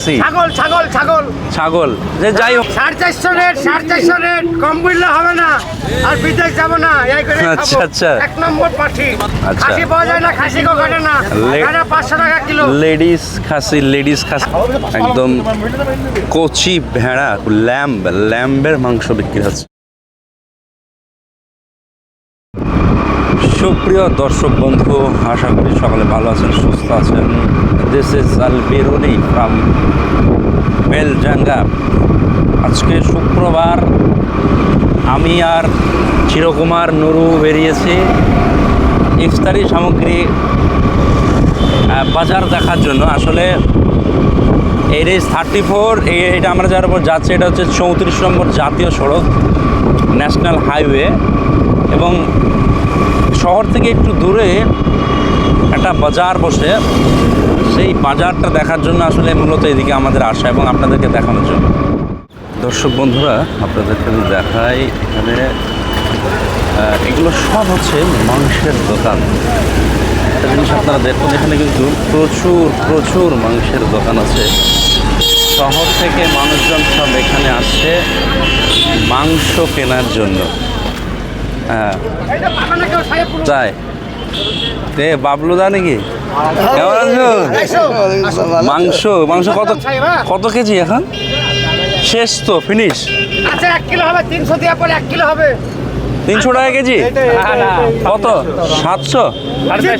ছাগল ছাগল ছাগল। ছাগল। যে যাই হোক। সাড়ে চারশো রেট সাড়ে চারশো রেট। কম বললে হবে না। আর বিদেশ যাব না। এই করে আচ্ছা, আচ্ছা। এক নম্বর পাঠি। আচ্ছা। খাসি পাওয়া যায় না খাসি কো কাটে না। লে- পাঁচশো টাকা কিলো। লেডিস খাসি লেডিস খাসি। একদম কচি ভেড়া ল্যাম্ব ল্যাম্বের মাংস বিক্রি হচ্ছে। সুপ্রিয় দর্শক বন্ধু, আশা করি সকলে ভালো আছেন, সুস্থ আছেন। This is Al Beruni from Beljanga আজকে শুক্রবার, আমি আর চিরকুমার নুরু বেরিয়েছি ইফতারি সামগ্রী বাজার দেখার জন্য। আসলে এর ইজ থার্টি ফোর এটা আমরা যার উপর যাচ্ছি, এটা হচ্ছে চৌত্রিশ নম্বর জাতীয় সড়ক ন্যাশনাল হাইওয়ে এবং শহর থেকে একটু দূরে একটা বাজার বসে। সেই বাজারটা দেখার জন্য আসলে মূলত এদিকে আমাদের আসা এবং আপনাদেরকে দেখানোর জন্য। দর্শক বন্ধুরা, আপনাদেরকে আমি দেখাই এখানে এগুলো সব হচ্ছে মাংসের দোকান। একটা জিনিস আপনারা দেখুন, এখানে কিন্তু প্রচুর প্রচুর মাংসের দোকান আছে। শহর থেকে মানুষজন সব এখানে আসছে মাংস কেনার জন্য। হ্যাঁ। তাই তে বাবলুদা নাকি? কেমন আছো মাংস মাংস কত কত কেজি এখন? শেষ তো ফিনিশ আচ্ছা এক কিলো হবে তিনশো দেওয়ার পর এক কিলো হবে। তিনশো টাকা কেজি? কত? সাতশো?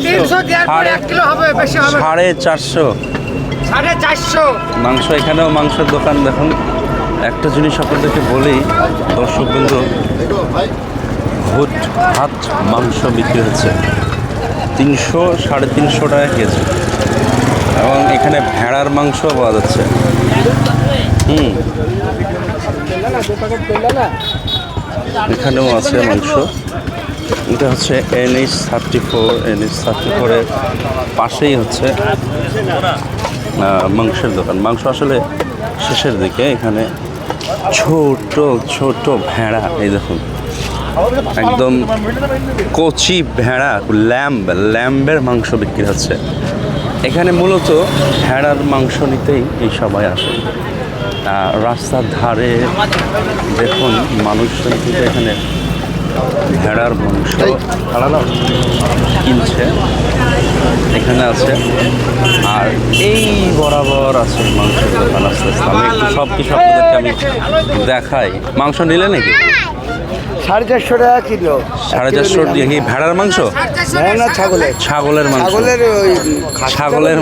তিনশো সাড়ে- এক কিলো হবে বেশি হবে। না। সাড়ে চারশো। সাড়ে চারশো। মাংস এখানেও মাংসের দোকান দেখুন। একটা জিনিস আপনাদেরকে বলি দর্শক বিন্দু ভুট, ভাত, মাংস বিক্রি হচ্ছে। তিনশো, সাড়ে তিনশো টাকা কেজি। এবং এখানে ভেড়ার মাংস পাওয়া যাচ্ছে। হুম। এখানেও আছে মাংস। এটা হচ্ছে NH thirty four. NH thirty ফোরের পাশেই হচ্ছে মাংসের দোকান। মাংস আসলে শেষের দিকে এখানে ছোট ছোট ভেড়া। এই দেখুন। একদম কচি ভেড়া, ল্যাম্ব, ল্যাম্বের মাংস বিক্রি হচ্ছে। এখানে মূলত ভেড়ার মাংস নিতেই এই সবাই আসে। রাস্তার ধারে দেখুন মানুষজন কিন্তু এখানে ভেড়ার মাংস কিনছে। এখানে আছে। আর এই বরাবর আছে দোকান আস্তে আস্তে। আমি একটু সব কিছু আপনাদেরকে আমি দেখাই। মাংস নিলে নাকি? সাড়ে চারশো টাকা কিলো। সাড়ে চারশো দিয়ে কি ভেড়ার মাংস? না না ছাগলের। ছাগলের মাংস। ছাগলের ওই ছাগলের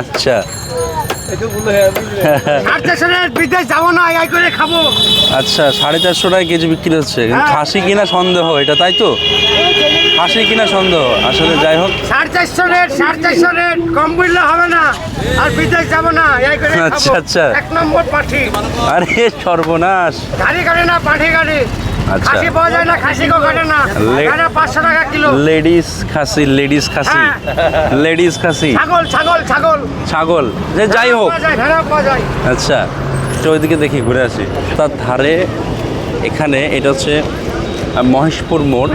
আচ্ছা। আচ্ছা সাড়ে চারশো টাকা কেজি বিক্রি হচ্ছে। কিন্তু খাসি কিনা সন্দেহ এটা তাই তো? খাসি কিনা সন্দেহ। আসলে যাই হোক। সাড়ে চারশো রেট সাড়ে চারশো রেট কম বললে হবে না। আর বিদেশ যাব না আচ্ছা, আচ্ছা। এক নম্বর পাঠি। আরে সর্বনাশ। গাড়ি কাটে না পাঠি গাড়ি। খাসি পাওয়া যায় না খাসি কো কাটে না। লে- কাটে টাকা কিলো। লেডিস খাসি লেডিস খাসি। হ্যাঁ। লেডিস খাসি। ছাগল ছাগল ছাগল। ছাগল। যে যাই হোক। ভেড়া পাওয়া যায়। আচ্ছা তো ওইদিকে দেখি ঘুরে আসি। তার ধারে এখানে এটা হচ্ছে মহেশপুর মোড়।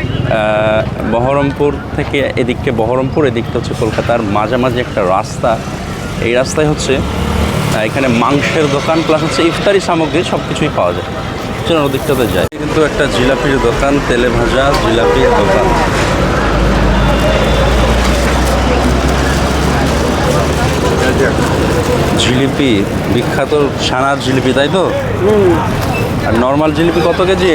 বহরমপুর থেকে এদিককে বহরমপুর এদিকটা হচ্ছে কলকাতার মাঝামাঝি একটা রাস্তা। এই রাস্তায় হচ্ছে এখানে মাংসের দোকান প্লাস হচ্ছে ইফতারি সামগ্রী সব কিছুই পাওয়া যায়। চলুন ওদিকটাতে যাই কিন্তু একটা জিলাপির দোকান, তেলে ভাজা জিলাপির দোকান। জিলিপি, বিখ্যাত ছানার জিলিপি, তাই তো? আর নর্মাল জিলিপি কত কেজি?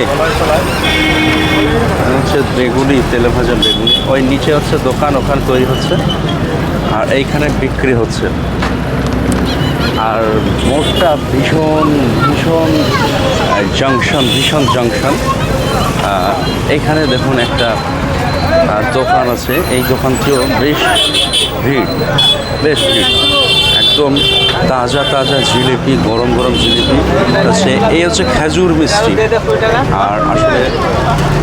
হচ্ছে বেগুনি, তেলে ভাজা বেগুনি। ওই নিচে হচ্ছে দোকান, ওখানে তৈরি হচ্ছে। আর এইখানে বিক্রি হচ্ছে। আর মোটটা ভীষণ ভীষণ জাংশন, ভীষণ জাংশন। এখানে দেখুন একটা দোকান আছে। এই দোকানটিও বেশ ভিড় বেশ ভিড়। একদম তাজা তাজা জিলিপি, গরম গরম জিলিপি। আছে এই হচ্ছে খেজুর মিষ্টি। আর আসলে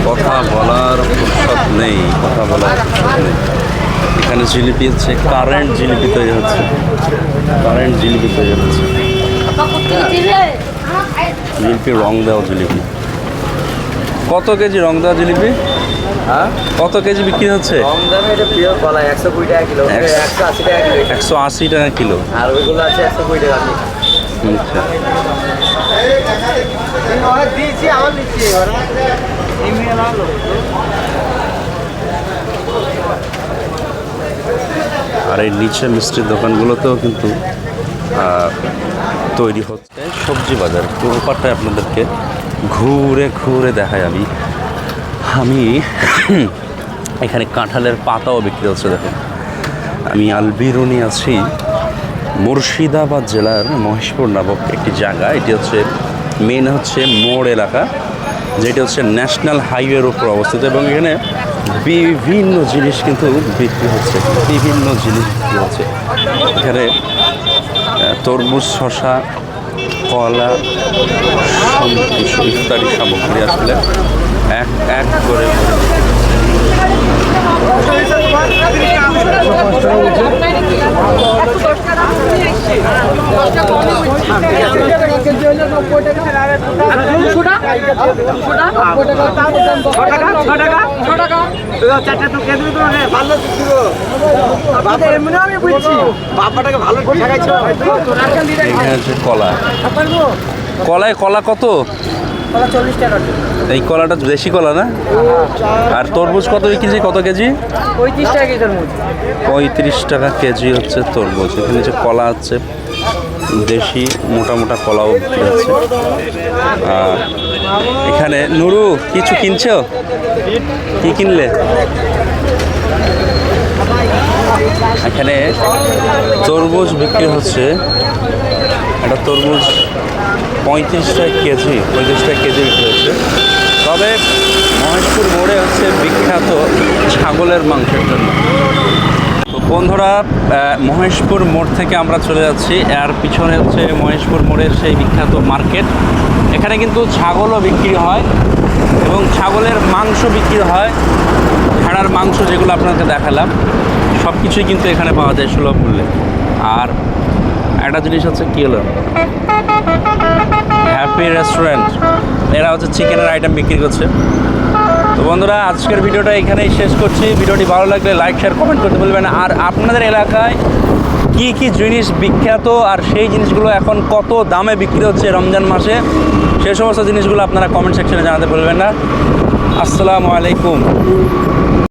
কথা বলার ফুরসত নেই, কথা বলার ফুরসত নেই। এখানে জিলিপি হচ্ছে, কারেন্ট জিলিপি তৈরি হচ্ছে। কারেন্ট জিলিপি তৈরি হচ্ছে। জিলিপি রং দেওয়া জিলিপি। কত কেজি রং দেওয়া জিলিপি? হ্যাঁ? কত কেজি বিক্রি হচ্ছে? কম দামে এটা পিওর কলা একশো কুড়ি টাকা কিলো একশো- একশো আশি টাকা কিলো। একশো আশি টাকা কিলো। আর ওইগুলো আছে একশো কুড়ি টাকা কিলো। আচ্ছা। আর এই নিচে মিষ্টির দোকানগুলোতেও কিন্তু তৈরি হচ্ছে সবজি বাজার। পুরো পাটটায় আপনাদেরকে ঘুরে ঘুরে দেখাই আমি। আমি এখানে কাঁঠালের পাতাও বিক্রি হচ্ছে, দেখুন। আমি আলবিরুনি আছি। মুর্শিদাবাদ জেলার মহেশপুর নামক একটি জায়গা। এটি হচ্ছে মেন হচ্ছে মোড় এলাকা, যেটি হচ্ছে ন্যাশনাল হাইওয়ের উপর অবস্থিত এবং এখানে বিভিন্ন জিনিস কিন্তু বিক্রি হচ্ছে। বিভিন্ন জিনিস বিক্রি হচ্ছে। এখানে তরমুজ শশা কলা ইফতারি সামগ্রী আসলে এক এক করে করে কলা কলায় কলা কত? এই কলাটা দেশি কলা না? আর তরমুজ কত কেজি? কত কেজি? পঁয়ত্রিশ টাকা কেজি পঁয়ত্রিশ টাকা কেজি হচ্ছে তরমুজ। এখানে যে কলা আছে দেশি মোটা মোটা কলাও হচ্ছে। আর এখানে, নুরু, কিছু কিনছো? কি কিনলে? এখানে তরমুজ বিক্রি হচ্ছে। একটা তরমুজ পঁয়ত্রিশ টাকা কেজি, পঁয়ত্রিশ টাকা কেজি বিক্রি হচ্ছে। তবে মহেশপুর মোড়ে হচ্ছে বিখ্যাত ছাগলের মাংসের জন্য। বন্ধুরা মহেশপুর মোড় থেকে আমরা চলে যাচ্ছি। আর পিছনে হচ্ছে মহেশপুর মোড়ের সেই বিখ্যাত মার্কেট। এখানে কিন্তু ছাগলও বিক্রি হয় এবং ছাগলের মাংস বিক্রি হয়। ভেড়ার মাংস যেগুলো আপনাকে দেখালাম সব কিছুই কিন্তু এখানে পাওয়া যায় সুলভ মূল্যে। আর একটা জিনিস হচ্ছে কী হলো? হ্যাপি রেস্টুরেন্ট এরা হচ্ছে চিকেনের আইটেম বিক্রি করছে। তো বন্ধুরা, আজকের ভিডিওটা এখানেই শেষ করছি। ভিডিওটি ভালো লাগলে লাইক শেয়ার কমেন্ট করতে বলবেন আর আপনাদের এলাকায় কি কি জিনিস বিখ্যাত আর সেই জিনিসগুলো এখন কত দামে বিক্রি হচ্ছে রমজান মাসে সেই সমস্ত জিনিসগুলো আপনারা কমেন্ট সেকশনে জানাতে বলবেন না। আসসালামু আলাইকুম।